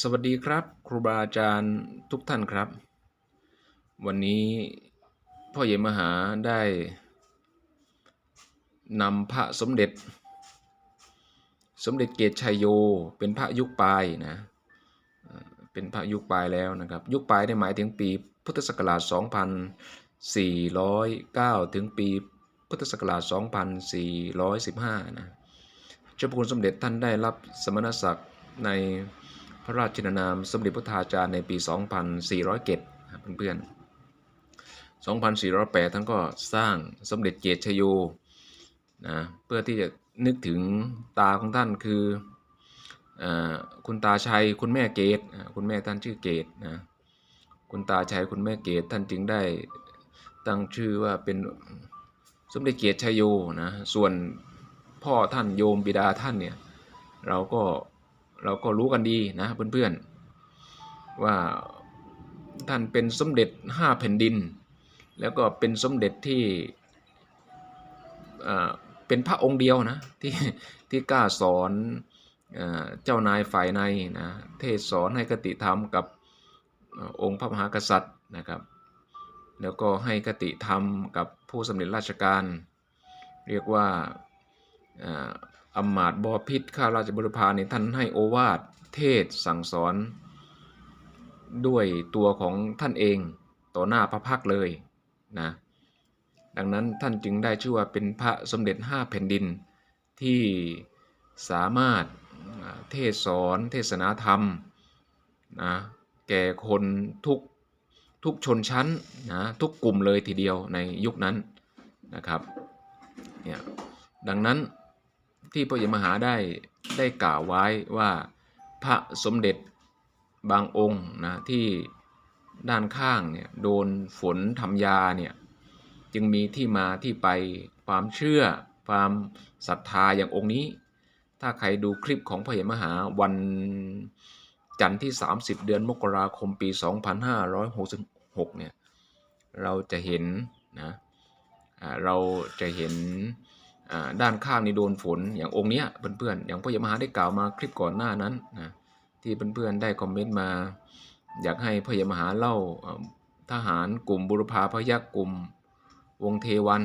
สวัสดีครับครูบาอาจารย์ทุกท่านครับ วันนี้พ่อใหญ่มหาได้นำพระสมเด็จ สมเด็จเกตชัยโยเป็นพระยุคปลายนะเป็นพระยุคปลายแล้วนะครับ ยุคปลายได้หมายถึงปีพุทธศักราช 2409 ถึงปีพุทธศักราช 2415 นะเจ้าพระคุณสมเด็จท่านได้รับสมณศักดิ์ใน พระราชนามสมเด็จพระทาจารย์ในปี 2407ครับเพื่อนๆ 2408 ท่านก็สร้างสมเด็จเกตชโยนะเพื่อที่จะนึกถึงตาของท่านคืออาคุณตาชัยคุณแม่เกตคุณแม่ท่านชื่อเกตนะคุณตาชัยคุณแม่เกตท่านจึงได้ตั้งชื่อว่าเป็นสมเด็จเกตชโยนะส่วนพ่อท่านโยมบิดาท่านเนี่ยเราก็ เราก็รู้กันดีนะเพื่อนๆว่าท่านเป็นสมเด็จห้าแผ่นดิน แล้วก็เป็นสมเด็จที่เป็นพระองค์เดียวนะที่ที่กล้าสอนเจ้านายฝ่ายในนะเทศสอนให้คติธรรมกับองค์พระมหากษัตริย์นะครับ แล้วก็ให้คติธรรมกับผู้สำเร็จราชการ เรียกว่า อมาตบอพิษข้าราชบริพารเนี่ยท่านให้โอวาทเทศสั่งสอน ด้วยตัวของท่านเองต่อหน้าพระพักเลยนะดังนั้นท่านจึงได้ชื่อว่าเป็นพระสมเด็จห้าแผ่นดิน ที่สามารถเทศสอนเทศนาธรรมนะแก่คนทุกทุกชนชั้นนะทุกกลุ่มเลยทีเดียวในยุคนั้นนะครับเนี่ยดังนั้น ที่พระยมหาได้ได้กล่าวไว้ว่าพระสมเด็จบางองค์นะที่ด้านข้างเนี่ยโดนฝนทำยาเนี่ยจึงมีที่มาที่ไปความเชื่อความศรัทธาอย่างองค์นี้ ถ้าใครดูคลิปของพระยมหาวันจันทร์ที่ 30 เดือนมกราคมปี 2566เนี่ยเราจะเห็นนะเราจะเห็น ด้านข้างนี่โดนฝนอย่างองค์เนี้ยเพื่อนๆอย่างพ่อใหญ่มหาได้กล่าวมาคลิปก่อนหน้านั้นนะที่เพื่อนๆได้คอมเมนต์มา อยากให้พ่อใหญ่มหาเล่าทหารกลุ่มบุรพาพยักกลุ่มวงเทวัน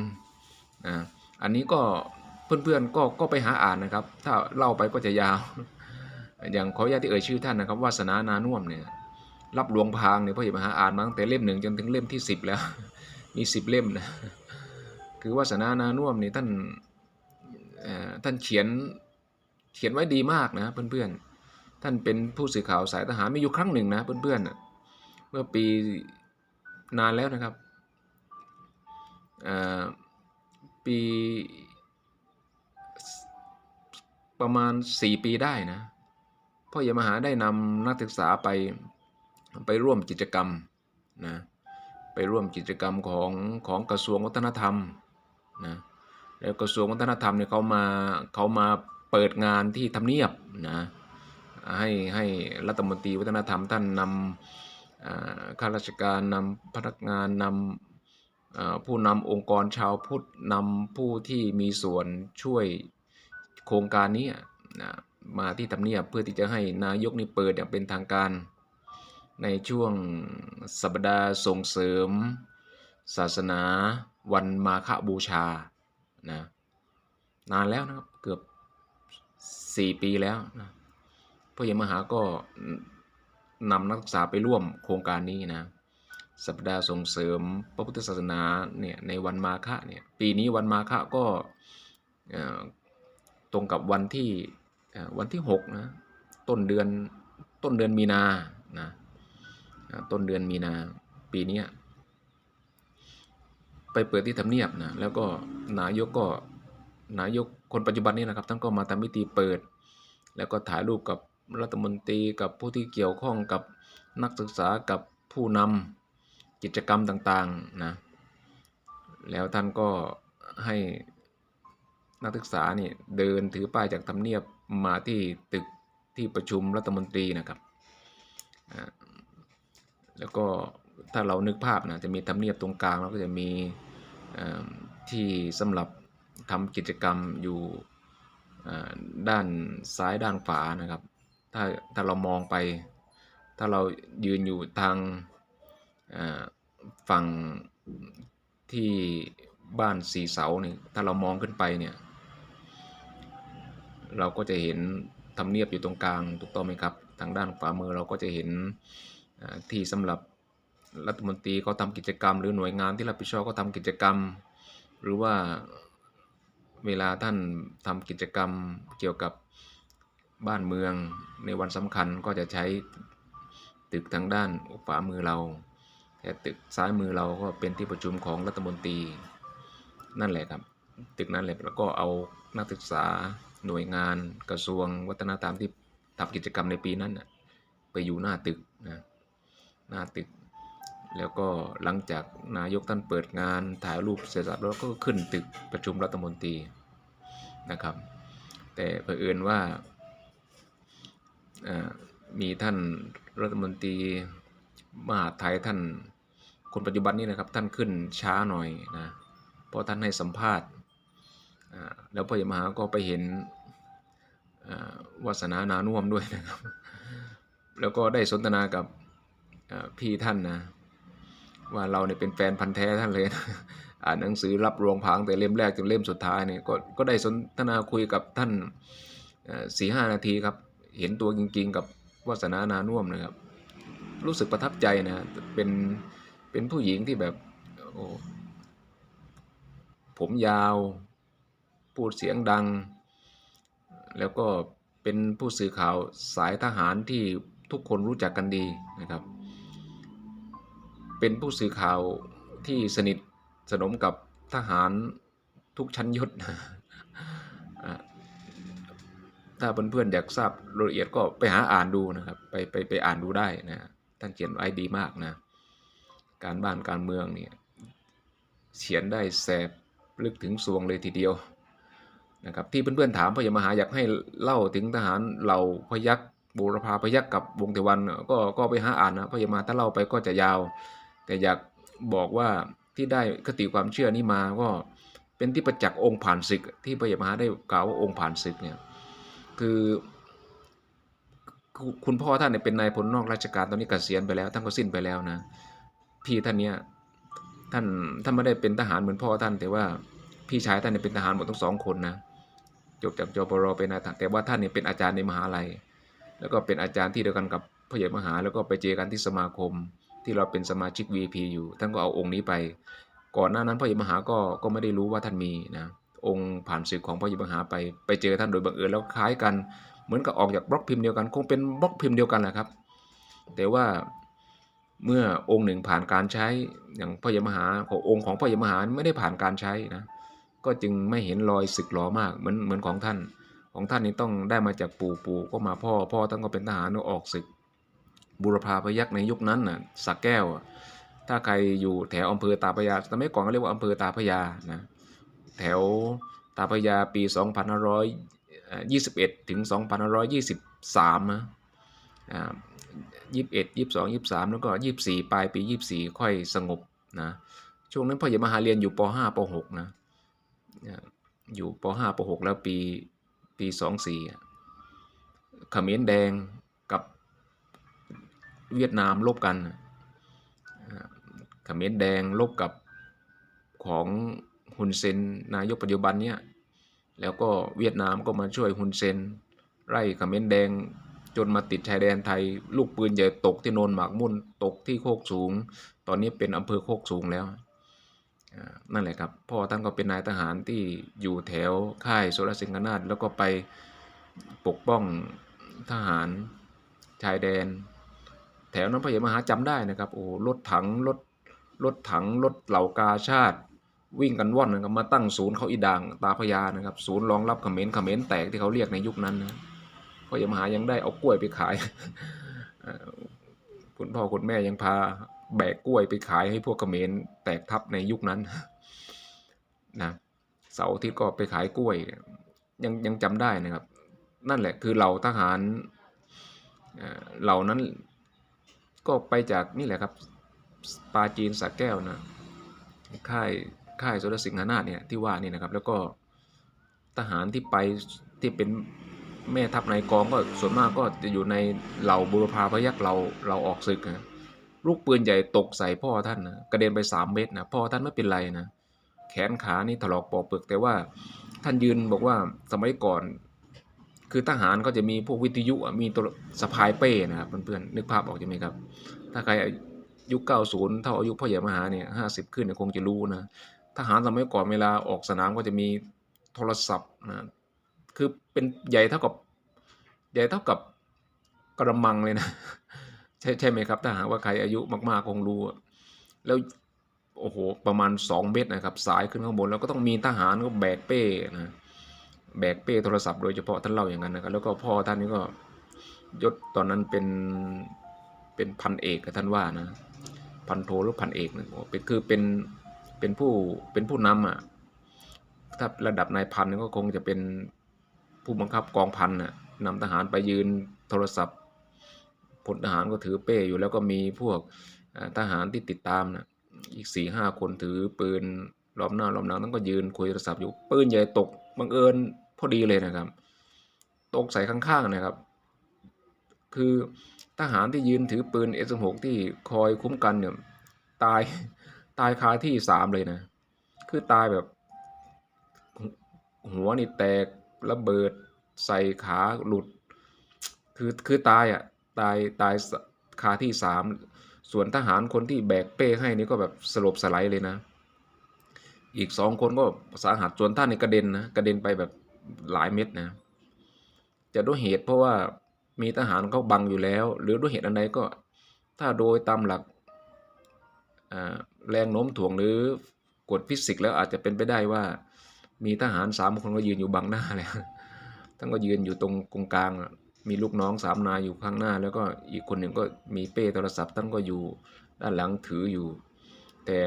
นะอันนี้ก็เพื่อนๆก็ก็ไปหาอ่านนะครับ ถ้าเล่าไปก็จะยาว อย่างขออนุญาตที่เอ่ยชื่อท่านนะครับวาสนานานุ่มเนี่ยรับหลวงพางเนี่ยพ่อใหญ่มหาอ่านมาตั้งแต่เล่มหนึ่งจนถึงเล่มที่สิบแล้ว มีสิบเล่มนะคือวาสนานานุ่มนี่ท่าน ท่านเขียนเขียนไว้ดีมากนะเพื่อนๆ ท่านเป็นผู้สื่อข่าวสายทหารมีอยู่ครั้งหนึ่งนะเพื่อนๆน่ะเมื่อปีนานแล้วนะครับปีประมาณ 4 ปีได้นะพ่อใหญ่มหาได้นำนักศึกษาไปไปร่วมกิจกรรมนะไปร่วมกิจกรรมของของกระทรวงวัฒนธรรมนะ แล้วกระทรวงวัฒนธรรมเนี่ยเขามาเขามาเปิดงานที่ทำเนียบนะให้ให้รัฐมนตรีวัฒนธรรมท่านนำข้าราชการนำพนักงานนำผู้นำองค์กรชาวพุทธนำผู้ที่มีส่วนช่วยโครงการนี้นะมาที่ทำเนียบเพื่อที่จะให้นายกนี่เปิดอย่างเป็นทางการในช่วงสัปดาห์ส่งเสริม ศาสนาวันมาฆบูชา นะนานแล้วนะครับเกือบสี่ปีแล้วนะพ่อใหญ่มหาก็นำนักศึกษาไปร่วมโครงการนี้นะสัปดาห์ส่งเสริมพระพุทธศาสนาเนี่ยในวันมาฆะเนี่ยปีนี้วันมาฆะก็ตรงกับวันที่วันที่หกนะต้นเดือนต้นเดือนมีนานะต้นเดือนมีนาปีนี้ ไปเปิดที่ทำเนียบนะแล้วก็นายกก็นายกคนปัจจุบันนี้นะครับท่านก็มาทำพิธีเปิด แล้วก็ถ่ายรูปกับรัฐมนตรีกับผู้ที่เกี่ยวข้องกับนักศึกษากับผู้นำกิจกรรมต่างๆนะแล้วท่านก็ให้นักศึกษานี่เดินถือป้ายจากทำเนียบมาที่ตึกที่ประชุมรัฐมนตรีนะครับ แล้วก็ ถ้าเรานึกภาพนะจะมีทำเนียบตรงกลางแล้วก็จะมีที่สำหรับทำกิจกรรมอยู่ด้านซ้ายด้านขวานะครับ ถ้าถ้าเรามองไป ถ้าเรายืนอยู่ทางฝั่งที่บ้านสีเสาเนี่ยถ้าเรามองขึ้นไปเนี่ย เราก็จะเห็นทำเนียบอยู่ตรงกลางถูกต้องไหมครับ ทางด้านขวามือเราก็จะเห็นที่สำหรับ รัฐมนตรีเขาทำกิจกรรม หรือหน่วยงานที่รับผิดชอบก็ทำกิจกรรม หรือว่าเวลาท่านทำกิจกรรมเกี่ยวกับบ้านเมืองในวันสำคัญก็จะใช้ตึกทางด้านขวามือเรา แต่ตึกซ้ายมือเราก็เป็นที่ประชุมของรัฐมนตรี นั่นแหละครับ ตึกนั้นแหละแล้วก็เอานักศึกษาหน่วยงานกระทรวงวัฒนธรรมที่ทำกิจกรรมในปีนั้นไปอยู่หน้าตึกนะหน้าตึก แล้วก็หลังจากนายกท่านเปิดงานถ่ายรูปเสร็จสับแล้วก็ขึ้นตึกประชุมรัฐมนตรีนะครับ แต่เผอิญว่าอ่ามีท่านรัฐมนตรีมหาไทยท่านคนปัจจุบันนี้นะครับท่านขึ้นช้าหน่อยนะเพราะท่านให้สัมภาษณ์แล้วพ่อใหญ่มหาก็ไปเห็นวาสนานานุ่วมด้วยนะครับ แล้วก็ได้สนทนากับพี่ท่านนะ ว่าเราเนี่ยเป็นแฟนพันธ์แท้ท่านเลยนะอ่านหนังสือรับรองผางแต่เล่มแรกจนเล่มสุดท้ายเนี่ยก็ก็ได้สนทนาคุยกับท่านสี่ห้านาทีครับ เห็นตัวจริงๆ กับวาสนานานุ่วมนะครับ รู้สึกประทับใจนะเป็นเป็นผู้หญิงที่แบบโอ้ผมยาว พูดเสียงดัง แล้วก็เป็นผู้สื่อข่าวสายทหารที่ทุกคนรู้จักกันดีนะครับ เป็นผู้สื่อข่าวที่สนิทสนมกับทหารทุกชั้นยศ ถ้าเพื่อนๆอยากทราบรายละเอียดก็ไปหาอ่านดูนะครับ ไปไปไปอ่านดูได้นะท่านเขียนไว้ดีมากนะ การบ้านการเมืองเนี่ยเขียนได้แสบลึกถึงสวงเลยทีเดียวนะครับที่เพื่อนๆถามพยมหาอยากให้เล่าถึงทหารเหล่าพยัคฆ์บูรพาพยัคฆ์กับวงเทวันก็ก็ไปหาอ่านนะพยามาถ้าเล่าไปก็จะยาว แต่อยากบอกว่าที่ได้คติความเชื่อนี้มาก็เป็นที่ประจักษ์องค์ผ่านศึก ที่พระยมหาได้กล่าวว่าองค์ผ่านศึกเนี่ยคือคุณพ่อท่านเนี่ยเป็นนายพลนอกราชการตอนนี้เกษียณไปแล้วท่านก็สิ้นไปแล้วนะพี่ท่านเนี้ยท่านท่านไม่ได้เป็นทหารเหมือนพ่อท่าน แต่ว่าพี่ชายท่านเนี่ยเป็นทหารหมดทั้งสองคนนะจบจากจปรเป็นนายทหารแต่ว่าท่านเนี่ยเป็นอาจารย์ในมหาลัย แล้วก็เป็นอาจารย์ที่เดียวกันกับพระเยมหาแล้วก็ไปเจอกันที่สมาคม ที่เราเป็นสมาชิก VP อยู่ ท่านก็เอาองค์นี้ไป ก่อนหน้านั้นพระยมหาก็ก็ไม่ได้รู้ว่าท่านมีนะองค์ผ่านศึกของพระยมหาไปไปเจอท่านโดยบังเอิญแล้วคล้ายกัน เหมือนกับออกจากบล็อกพิมพ์เดียวกัน คงเป็นบล็อกพิมพ์เดียวกันแหละครับ แต่ว่าเมื่อองค์หนึ่งผ่านการใช้อย่างพระยมหาขององค์ของพระยมหาไม่ได้ผ่านการใช้นะก็จึงไม่เห็นรอยสึกหลอมากเหมือนเหมือนของท่าน ของท่านนี่ต้องได้มาจากปู่ปู่ก็มาพ่อพ่อท่านก็เป็นทหารก็ออกศึก บุรพาพยักษ์ในยุคนั้นน่ะสักแก้ว ถ้าใครอยู่แถวอำเภอตาพยาสมัยก่อนก็เรียกว่าอำเภอตาพยานะแถวตาพระยาปี 2521 ถึง 2523นะอ่า21 22 23 แล้วก็ 24 ปลายปี 24 ค่อยสงบนะช่วงนั้นพ่ออย่ามาหาเรียนอยู่ป .5 ป .6 นะอยู่ป .5 ป .6 แล้วปีปี 24อะเขมรแดง เวียดนามลบกันเขมรแดงลบกับของฮุนเซนนายกปัจจุบันเนี้ยแล้วก็เวียดนามก็มาช่วยฮุนเซนไล่เขมรแดงจนมาติดชายแดนไทย ลูกปืนใหญ่ตกที่โนนหมากมุ่นตกที่โคกสูง ตอนนี้เป็นอำเภอโคกสูงแล้วนั่นแหละครับพ่อท่านก็เป็นนายทหารที่อยู่แถวค่ายโซลสิงหนาถแล้วก็ไปปกป้องทหารชายแดน แถวนั้นพระเยมหาจำได้นะครับโอ้รถถังรถรถถังรถเหล่ากาชาติ วิ่งกันว่อนนะครับมาตั้งศูนย์เขาอีด่างตาพระยานะครับ ศูนย์รองรับเขมรเขมรแตกที่เขาเรียกในยุคนั้นนะพระเยมหายังได้เอากล้วยไปขายคุณพ่อคุณแม่ยังพาแบกกล้วยไปขายให้พวกเขมรแตกทับในยุคนั้นนะเสาร์อาทิตย์ก็ไปขายกล้วย ยังยังจำได้นะครับ นั่นแหละคือเหล่าทหารเหล่านั้น ก็ไปจากนี่แหละครับปาจีนสักแก้วนะค่ายค่ายสุรสิงหนาถเนี่ยที่ว่านี่นะครับ แล้วก็ทหารที่ไปที่เป็นแม่ทัพนายกองก็ส่วนมากก็จะอยู่ในเหล่าบุรพาพยักเราเราออกศึกนะลูกปืนใหญ่ตกใส่พ่อท่านนะกระเด็นไปสามเมตรนะพ่อท่านไม่เป็นไรนะแขนขานี่ถลอกปอกเปลือกแต่ว่าท่านยืนบอกว่าสมัยก่อน คือทหารก็จะมีพวกวิทยุอะมีตัวสะพายเป้นะครับเพื่อนๆนึกภาพออกใช่ไหมครับ ถ้าใครยุค 90 เท่าอายุพ่อใหญ่มหาเนี่ย50ขึ้นเนี่ยคงจะรู้นะทหารสมัยก่อนเวลาออกสนามก็จะมีโทรศัพท์นะคือเป็นใหญ่เท่ากับใหญ่เท่ากับกระมังเลยนะ ใช่ใช่ไหมครับ ถ้าหากว่าใครอายุมากๆคงรู้ แล้วโอ้โหประมาณ 2 เมตรนะครับ สายขึ้นข้างบนแล้วก็ต้องมีทหารก็แบกเป้นะ แบกเป้โทรศัพท์โดยเฉพาะท่านเล่าอย่างนั้นนะครับแล้วก็พ่อท่านนี่ก็ยศตอนนั้นเป็นเป็นพันเอกท่านว่านะพันโทหรือพันเอกนะเป็นคือเป็นเป็นผู้เป็นผู้นำอะถ้าระดับนายพันก็คงจะเป็นผู้บังคับกองพันน่ะนำทหารไปยืนโทรศัพท์พลทหารก็ถือเป้อยู่แล้วก็มีพวกทหารที่ติดตามนะอีกสี่ห้าคนถือปืนล้อมหน้าล้อมหลังนั้นก็ยืนคุยโทรศัพท์อยู่ปืนใหญ่ตก บังเอิญพอดีเลยนะครับ ตกใส่ข้างๆนะครับ คือทหารที่ยืนถือปืน S16 ที่คอยคุ้มกันเนี่ยตายตายคาที่สามเลยนะ คือตายแบบ หัวนี่แตกระเบิดใส่ขาหลุด คือคือตายอะตายตายคาที่สามส่วนทหารคนที่แบกเป้ให้นี่ก็แบบสลบสไลด์เลยนะ อีกสองคนก็สาหัสส่วนท่านนี่กระเด็นนะกระเด็นไปแบบหลายเม็ดนะ จะด้วยเหตุเพราะว่ามีทหารเขาบังอยู่แล้ว หรือด้วยเหตุอันใดก็ถ้าโดยตามหลักแรงโน้มถ่วงหรือกฎฟิสิกส์แล้วอาจจะเป็นไปได้ว่า มีทหารสามคนก็ยืนอยู่บังหน้าเลยท่านก็ยืนอยู่ตรงกงกลาง มีลูกน้องสามนายอยู่ข้างหน้า แล้วก็อีกคนหนึ่งก็มีเป้โทรศัพท์ท่านก็อยู่ด้านหลังถืออยู่ แต่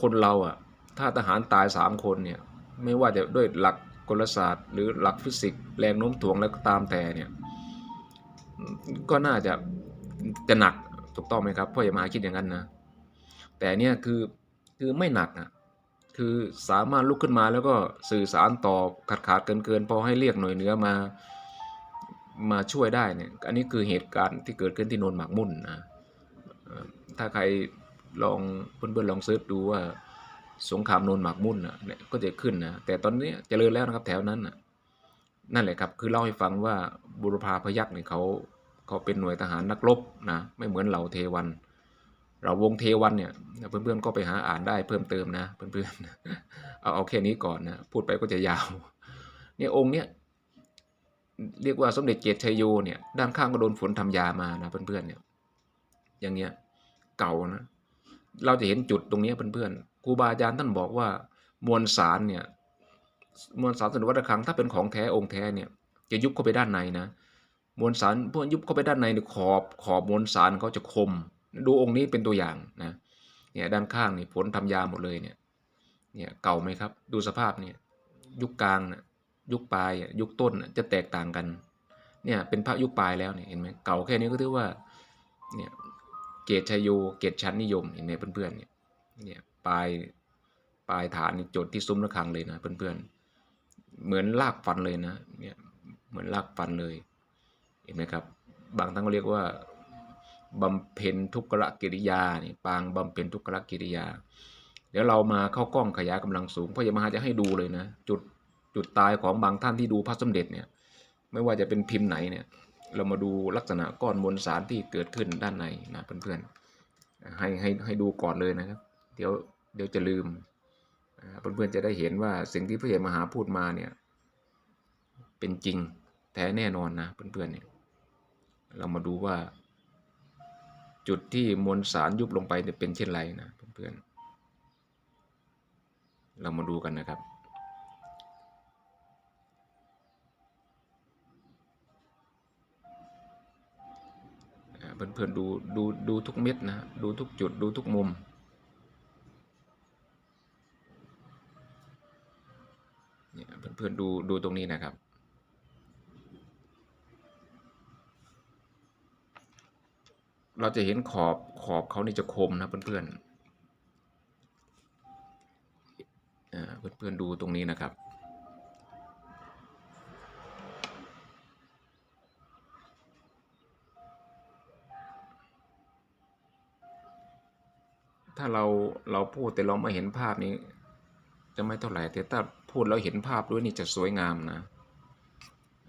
คนเราอะ ถ้าทหารตายสามคนเนี่ยไม่ว่าจะด้วยหลักกลศาสตร์ หรือหลักฟิสิกส์แรงโน้มถ่วงแล้วก็ตามแต่เนี่ยก็น่าจะจะหนักถูกต้องไหมครับพ่ออย่ามาคิดอย่างนั้นนะแต่เนี่ยคือคือไม่หนักอะคือสามารถลุกขึ้นมาแล้วก็สื่อสารต่อขาดขาดเกินเกินพอให้เรียกหน่วยเนื้อมามาช่วยได้เนี่ยอันนี้คือเหตุการณ์ที่เกิดขึ้นที่โนนหมากมุ่นนะถ้าใครลองเพื่อนๆลองเซิร์ชดูว่า สงครามโนนหมากมุ่นนะเนี่ยก็จะขึ้นนะแต่ตอนนี้เจริญแล้วนะครับแถวนั้นนะนั่นแหละครับคือเล่าให้ฟังว่าบุรพาพยักษ์เนี่ยเขาเขาเป็นหน่วยทหารนักรบนะไม่เหมือนเหล่าเทวัน เราวงเทวันเนี่ยเพื่อนๆก็ไปหาอ่านได้เพิ่มเติมนะ เพื่อนๆเอาเอาแค่นี้ก่อนนะพูดไปก็จะยาวเนี่ยองค์เนี่ยเรียกว่าสมเด็จเกตชัยโยเนี่ยด้านข้างก็โดนฝนทำยามานะเพื่อนๆเนี่ยอย่างเงี้ยเก่านะ เราจะเห็นจุดตรงนี้เพื่อนๆครูบาอาจารย์ท่านบอกว่ามวลสารเนี่ยมวลสารสนวัตครังถ้าเป็นของแท้องค์แท้เนี่ยจะยุบเข้าไปด้านในนะมวลสารพวกยุบเข้าไปด้านในเนี่ยขอบขอบมวลสารเขาจะคม ดูองค์นี้เป็นตัวอย่างนะเนี่ยด้านข้างนี่ผลทำยาหมดเลยเนี่ยเนี่ยเก่าไหมครับ ดูสภาพเนี่ยยุคกลางนะยุคปลายยุคต้นน่ะจะแตกต่างกันเนี่ยเป็นพระยุคปลายแล้วเนี่ยเห็นไหมเก่าแค่นี้ก็ถือว่าเนี่ย เกตชยโย เกตชั้นนิยมเห็นไหมเพื่อนๆเนี่ยเนี่ยปลายปลายฐานจดที่ซุ้มระฆังเลยนะเพื่อนๆ เหมือนลากฟันเลยนะเนี่ยเหมือนลากฟันเลยเห็นไหมครับ บางท่านก็เรียกว่าบำเพ็ญทุกขกิริยานี่ปางบำเพ็ญทุกขกิริยา เดี๋ยวเรามาเข้ากล้องขยายกำลังสูงพ่อจะมาจะให้ดูเลยนะ จุดจุดตายของบางท่านที่ดูพระสมเด็จเนี่ย ไม่ว่าจะเป็นพิมพ์ไหนเนี่ย เรามาดูลักษณะก้อนมวลสารที่เกิดขึ้นด้านในนะเพื่อนๆให้ให้ให้ดูก่อนเลยนะครับ เดี๋ยวเดี๋ยวจะลืมอ่าเพื่อนๆจะได้เห็นว่าสิ่งที่พระเยมหาพูดมาเนี่ยเป็นจริงแท้แน่นอนนะเพื่อนๆเนี่ยเรามาดูว่า จุดที่มวลสารยุบลงไปเนี่ยเป็นเช่นไรนะเพื่อนๆเรามาดูกันนะครับ เพื่อนๆดูดูดูทุกเม็ดนะดูทุกจุดดูทุกมุม เนี่ยเพื่อนๆดูดูตรงนี้นะครับ เราจะเห็นขอบขอบเขานี่จะคมนะเพื่อนๆอ่าเพื่อนๆดูตรงนี้นะครับ ถ้าเราเราพูดแต่เราไม่เห็นภาพนี้ จะไม่เท่าไหร่แต่ถ้าพูดแล้วเห็นภาพด้วยนี่จะสวยงามนะ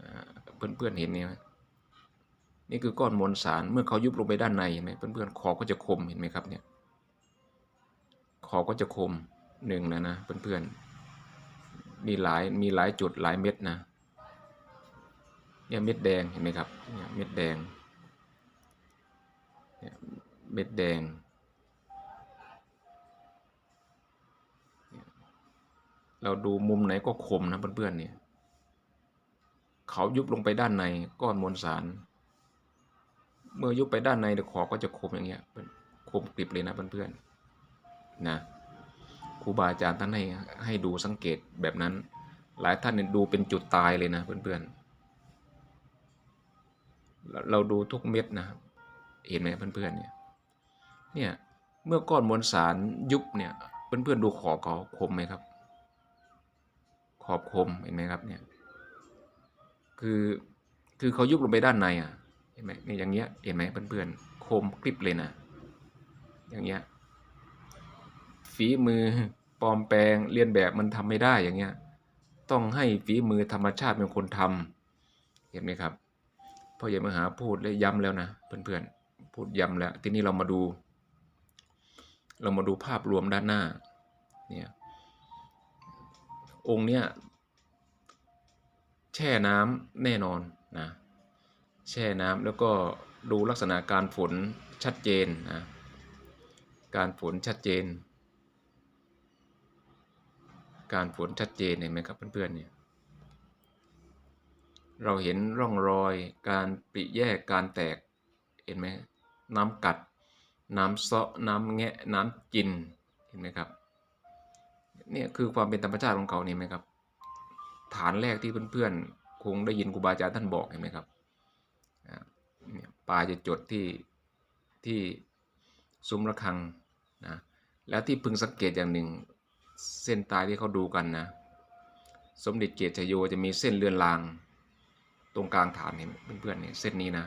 อ่าเพื่อนๆเห็นนี่ไหมนี่คือก้อนมวลสารเมื่อเขายุบลงไปด้านในเห็นไหมเพื่อนๆขอก็จะคมเห็นไหมครับเนี่ยขอก็จะคมหนึ่งนะนะเพื่อนๆมีหลายมีหลายจุดหลายเม็ดนะเนี่ยเม็ดแดงเห็นไหมครับเนี่ยเม็ดแดงเนี่ยเม็ดแดง เราดูมุมไหนก็คมนะเพื่อนๆเนี่ย เขายุบลงไปด้านในก้อนมวลสาร เมื่อยุบไปด้านในเดี๋ยวขอบก็จะคมอย่างเงี้ยเป็นคมกริบเลยนะเพื่อนๆนะครูบาอาจารย์ท่านให้ให้ดูสังเกตแบบนั้น หลายท่านเนี่ยดูเป็นจุดตายเลยนะเพื่อนๆ เราเราดูทุกเม็ดนะครับเห็นไหมเพื่อนๆเนี่ยเนี่ยเมื่อก้อนมวลสารยุบเนี่ยเพื่อนๆดูขอบเขาคมไหมครับ อบคมเห็นไหมครับเนี่ยคือคือเขายุบลงไปด้านในอะเห็นไหมเนี่ยอย่างเงี้ยเห็นไหมเพื่อนๆคมกริบเลยนะอย่างเงี้ยฝีมือปลอมแปลงเลียนแบบมันทำไม่ได้อย่างเงี้ยต้องให้ฝีมือธรรมชาติเป็นคนทำเห็นไหมครับพ่อใหญ่มหาพูดและย้ำแล้วนะเพื่อนๆพูดย้ำแล้วทีนี้เรามาดู เรามาดูภาพรวมด้านหน้าเนี่ย องค์เนี้ยแช่น้ำแน่นอนนะแช่น้ำแล้วก็ดูลักษณะการฝนชัดเจนนะการฝนชัดเจน การฝนชัดเจนเห็นไหมครับเพื่อนๆเนี่ยเราเห็นร่องรอยการปริแยกการแตกเห็นไหมน้ำกัด น้ำเซาะน้ำแงะน้ำจินเห็นไหมครับ เนี่ยคือความเป็นธรรมชาติของเขาเนี่ยไหมครับ ฐานแรกที่เพื่อนๆคงได้ยินครูบาอาจารย์ท่านบอกเห็นไหมครับเนี่ยปลายจะจดที่ที่ซุ้มระฆังนะแล้วที่พึงสังเกตอย่างหนึ่งเส้นตายที่เขาดูกันนะ สมเด็จเกตชโยจะมีเส้นเลือนลาง ตรงกลางฐานเห็นเพื่อนๆเนี่ยเส้นนี้นะ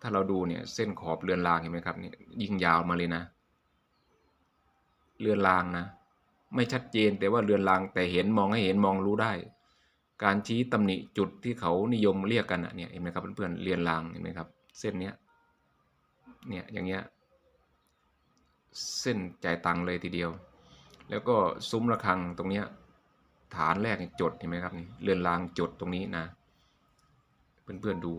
ถ้าเราดูเนี่ยเส้นขอบเลือนลางเห็นไหมครับเนี่ยยิงยาวมาเลยนะ เลือนลางนะ ไม่ชัดเจนแต่ว่าเลือนลางแต่เห็นมองให้เห็นมองรู้ได้ การชี้ตำหนิจุดที่เขานิยมเรียกกันอะเนี่ยเห็นไหมครับเพื่อนๆเลือนลางเห็นไหมครับ เส้นเนี้ยเนี่ยอย่างเงี้ยเส้นจ่ายตังเลยทีเดียว แล้วก็ซุ้มระฆังตรงเนี้ยฐานแรกจดเห็นไหมครับนี่เลือนลางจดตรงนี้นะ เพื่อนๆดู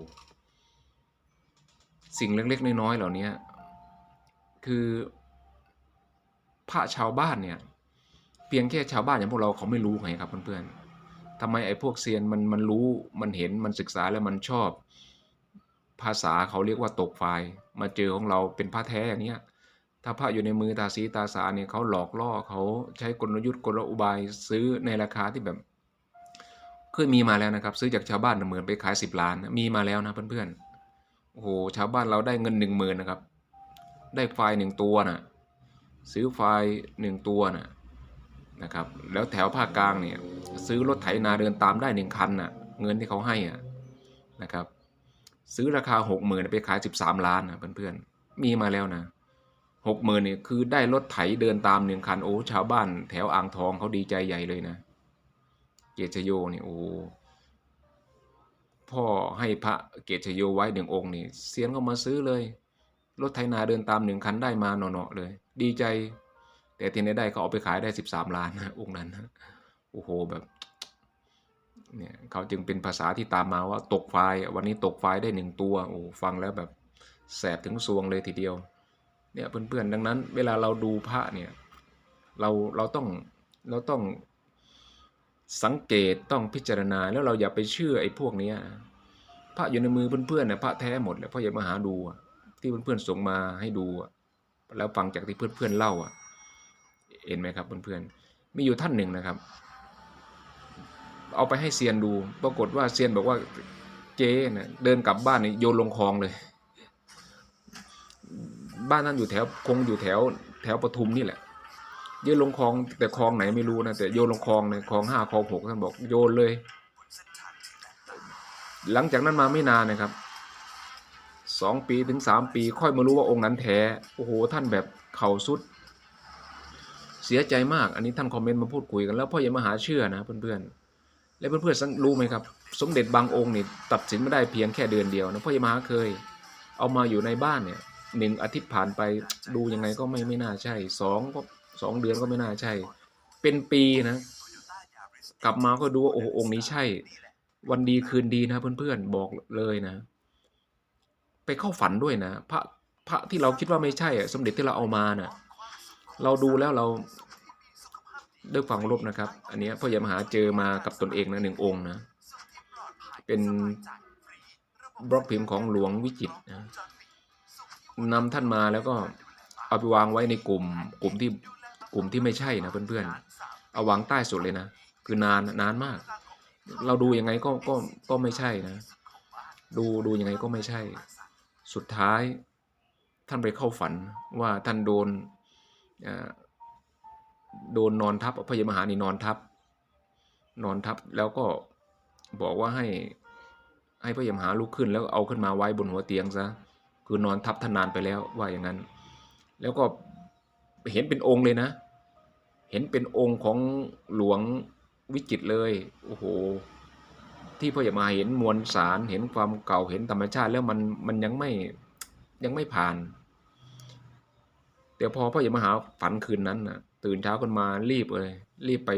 สิ่งเล็กๆน้อยๆเหล่านี้คือพระชาวบ้านเนี่ย เพียงแค่ชาวบ้านอย่างพวกเราเขาไม่รู้ไงครับเพื่อนๆทำไมไอ้พวกเซียนมันมันรู้มันเห็นมันศึกษาแล้วมันชอบ ภาษาเขาเรียกว่าตกไฟมาเจอของเราเป็นพระแท้อย่างเนี้ยถ้าพระอยู่ในมือตาสีตาสาเนี่ยเขาหลอกล่อเขาใช้กลยุทธ์กลอุบายซื้อในราคาที่แบบเคยมีมาแล้วนะครับ ซื้อจากชาวบ้านเหมือนไปขายสิบล้าน มีมาแล้วนะเพื่อนๆโอ้โหชาวบ้านเราได้เงินหนึ่งหมื่นนะครับ ได้ไฟล์หนึ่งตัวนะซื้อไฟล์หนึ่งตัวน่ะ นะครับแล้วแถวภาคกลางเนี่ยซื้อรถไถนาเดินตามได้หนึ่งคันน่ะเงินที่เขาให้อะนะครับซื้อราคาหกหมื่นไปขายสิบสามล้านนะเพื่อนๆมีมาแล้วนะหกหมื่นเนี่ยคือได้รถไถเดินตามหนึ่งคันโอ้ชาวบ้านแถวอ่างทองเขาดีใจใหญ่เลยนะ เกตชโยเนี่ยโอ้พ่อให้พระเกตชโยไว้หนึ่งองค์นี่เซียนก็มาซื้อเลย รถไถนาเดินตามหนึ่งคันได้มาเนาะๆเลย ดีใจ แต่ที่ไหนได้เขาเอาไปขายได้สิบสามล้านนะองค์นั้นโอ้โหแบบเนี่ยเขาจึงเป็นภาษาที่ตามมาว่าตกไฟวันนี้ตกไฟได้หนึ่งตัวโอ้ฟังแล้วแบบแสบถึงซวงเลยทีเดียวเนี่ยเพื่อนๆดังนั้น เวลาเราดูพระเนี่ยเราเราต้องเราต้องสังเกตต้องพิจารณาแล้วเราอย่าไปเชื่อไอ้พวกเนี้ยพระอยู่ในมือเพื่อนๆเนี่ยพระแท้หมดเลยพ่ออย่ามาหาดูที่เพื่อนๆส่งมาให้ดู แล้วฟังจากที่เพื่อนๆเล่าอะ เห็นไหมครับเพื่อนๆมีอยู่ท่านหนึ่งนะครับ เอาไปให้เซียนดู ปรากฏว่าเซียนบอกว่าเจ๊เนี่ยเดินกลับบ้านนี่โยนลงคลองเลย บ้านนั้นอยู่แถวคงอยู่แถวแถวปทุมนี่แหละโยนลงคลองแต่คลองไหนไม่รู้นะแต่โยนลงคลองเลยคลองห้าคลองหกท่านบอกโยนเลย หลังจากนั้นมาไม่นานนะครับสองปีถึงสามปีค่อยมารู้ว่าองค์นั้นแท้โอ้โหท่านแบบเข่าสุด เสียใจมาก อันนี้ท่านคอมเมนต์มาพูดคุยกันแล้วพ่อใหญ่มหาเชื่อนะเพื่อนๆ และเพื่อนๆรู้ไหมครับ สมเด็จบางองค์นี่ตัดสินไม่ได้เพียงแค่เดือนเดียวนะพ่อใหญ่มหาเคย เอามาอยู่ในบ้านเนี่ยหนึ่งอาทิตย์ผ่านไปดูยังไงก็ไม่ไม่น่าใช่สองก็สองเดือนก็ไม่น่าใช่ เป็นปีนะ กลับมาก็ดูว่าโอ้องค์นี้ใช่ วันดีคืนดีนะเพื่อนๆบอกเลยนะ ไปเข้าฝันด้วยนะ พระพระที่เราคิดว่าไม่ใช่สมเด็จที่เราเอามาน่ะ เราดูแล้วเราด้วยความรพนะครับ อันนี้พ่อใหญ่มหาเจอมากับตนเองนะหนึ่งองค์นะ เป็นบล็อกพิมพ์ของหลวงวิจิตนะนำท่านมาแล้วก็เอาไปวางไว้ในกลุ่ม กลุ่มที่กลุ่มที่ไม่ใช่นะเพื่อนๆ เอาวางใต้สุดเลยนะ คือนานนานมาก เราดูยังไงก็ก็ก็ไม่ใช่นะ ดูดูยังไงก็ไม่ใช่ สุดท้ายท่านไปเข้าฝันว่าท่านโดน โดนนอนทับพระยามหานี่นอนทับ นอนทับแล้วก็บอกว่าให้ให้พระยามหาลุกขึ้น แล้วเอาขึ้นมาไว้บนหัวเตียงซะคือนอนทับทนานไปแล้วว่าอย่างนั้น แล้วก็เห็นเป็นองค์เลยนะ เห็นเป็นองค์ของหลวงวิจิตเลยโอ้โหที่พ่ออย่ามาเห็นมวลสารเห็นความเก่าเห็นธรรมชาติแล้วมันมันยังไม่ยังไม่ผ่าน เดี๋ยวพอพ่ออย่มาหาฝันคืนนั้นน่ะ ตื่นเช้าขึ้นมารีบเลย รีบไป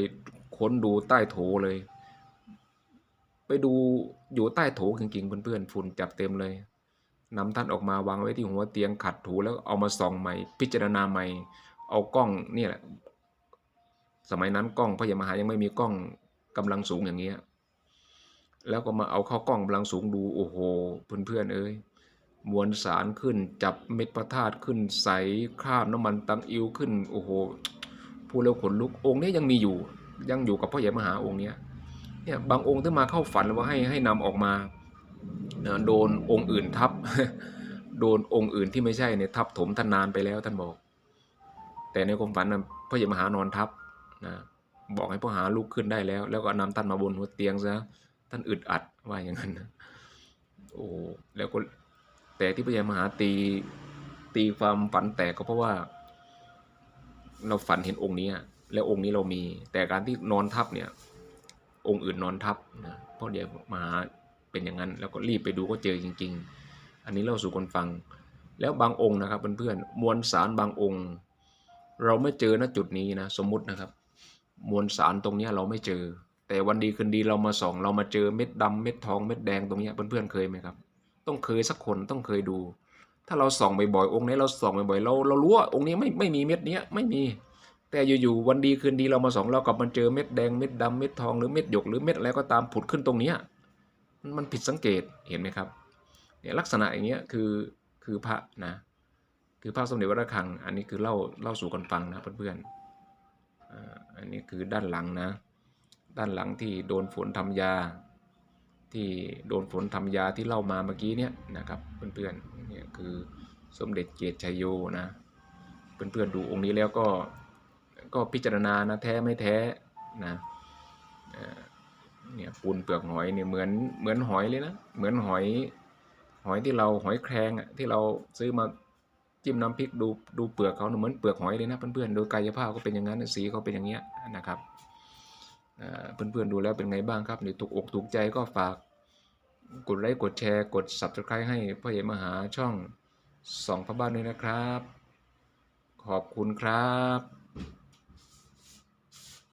ค้นดูใต้โถเลย ไปดูอยู่ใต้โถจริงๆเพื่อนๆฝุ่นจับเต็มเลยนำท่านออกมาวางไว้ที่หัวเตียงขัดถูแล้วเอามาส่องใหม่ พิจารณาใหม่ เอากล้องเนี่ยแหละ สมัยนั้นกล้องพระยามหายังไม่มีกล้องกำลังสูงอย่างเงี้ยแล้วก็มาเอาเข้ากล้องกำลังสูงดูโอ้โหเพื่อนๆเอ้ย มวลสารขึ้น จับเม็ดพระธาตุขึ้นใสคราบน้ำมันตังอิวขึ้น โอ้โหพูดแล้วขนลุกองค์นี้ยังมีอยู่ ยังอยู่กับพ่อใหญ่มหาองค์เนี้ยเนี่ยบางองค์ที่มาเข้าฝันว่าให้ให้นำออกมาโดนองค์อื่นทับ โดนองค์อื่นที่ไม่ใช่เนี่ยทับถมท่านนานไปแล้วท่านบอก แต่ในความฝันนะพ่อใหญ่มหานอนทับนะบอกให้พ่อหาลุกขึ้นได้แล้ว แล้วก็นำท่านมาบนหัวเตียงซะท่านอึดอัดว่าอย่างนั้นนะโอ้แล้วก็ แต่ที่พระยามหาตีตีความฝันแตกก็เพราะว่า เราฝันเห็นองค์นี้แล้วองค์นี้เรามี แต่การที่นอนทับเนี่ย องค์อื่นนอนทับนะเพราะเดี๋ยวมหาเป็นอย่างนั้น แล้วก็รีบไปดูก็เจอจริง ๆ อันนี้เล่าสู่คนฟัง แล้วบางองค์นะครับเพื่อนๆมวลสารบางองค์ เราไม่เจอณจุดนี้นะสมมุตินะครับ มวลสารตรงนี้เราไม่เจอ แต่วันดีคืนดีเรามาส่อง เรามาเจอเม็ดดำเม็ดทองเม็ดแดงตรงนี้เพื่อนๆเคยไหมครับ ต้องเคยสักคนต้องเคยดู ถ้าเราส่องบ่อยๆองค์ไหนี้เราส่องบ่อยๆเราเรารู้ว่าองค์นี้ไม่ไม่มีเม็ดเนี้ยไม่มี แต่อยู่ๆวันดีคืนดีเรามาส่องเรากลับมันเจอเม็ดแดงเม็ดดำเม็ดทองหรือเม็ดหยกหรือเม็ดอะไรก็ตามผุดขึ้นตรงเนี้ยมันผิดสังเกตเห็นไหมครับเนี่ยลักษณะอย่างเงี้ยคือคือพระนะ คือพระสมเด็จวัดระฆัง อันนี้คือเล่าเล่าสู่กันฟังนะเพื่อนๆอันนี้คือด้านหลังนะ ด้านหลังที่โดนฝนทำยา ที่โดนฝนทำยาที่เล่ามาเมื่อกี้เนี่ยนะครับเพื่อนๆเนี่ยคือสมเด็จเกตชัยโยนะเพื่อนๆดูองค์นี้แล้วก็ก็พิจารณานะแท้ไม่แท้นะเนี่ยปูนเปลือกหอยเนี่ยเหมือนเหมือนหอยเลยนะเหมือนหอยหอยที่เราหอยแครงอะที่เราซื้อมาจิ้มน้ำพริกดูดูเปลือกเขาเนี่ยเหมือนเปลือกหอยเลยนะเพื่อนๆโดยกายภาพก็เป็นอย่างนั้นสีเขาเป็นอย่างเงี้ยนะครับ เพื่อนๆดูแล้วเป็นไงบ้างครับนี่ถูกอกถูกใจก็ฝากกดไลค์กดแชร์กด subscribe ให้พ่อใหญ่มหาช่องสองพระบ้านด้วยนะครับ ขอบคุณครับ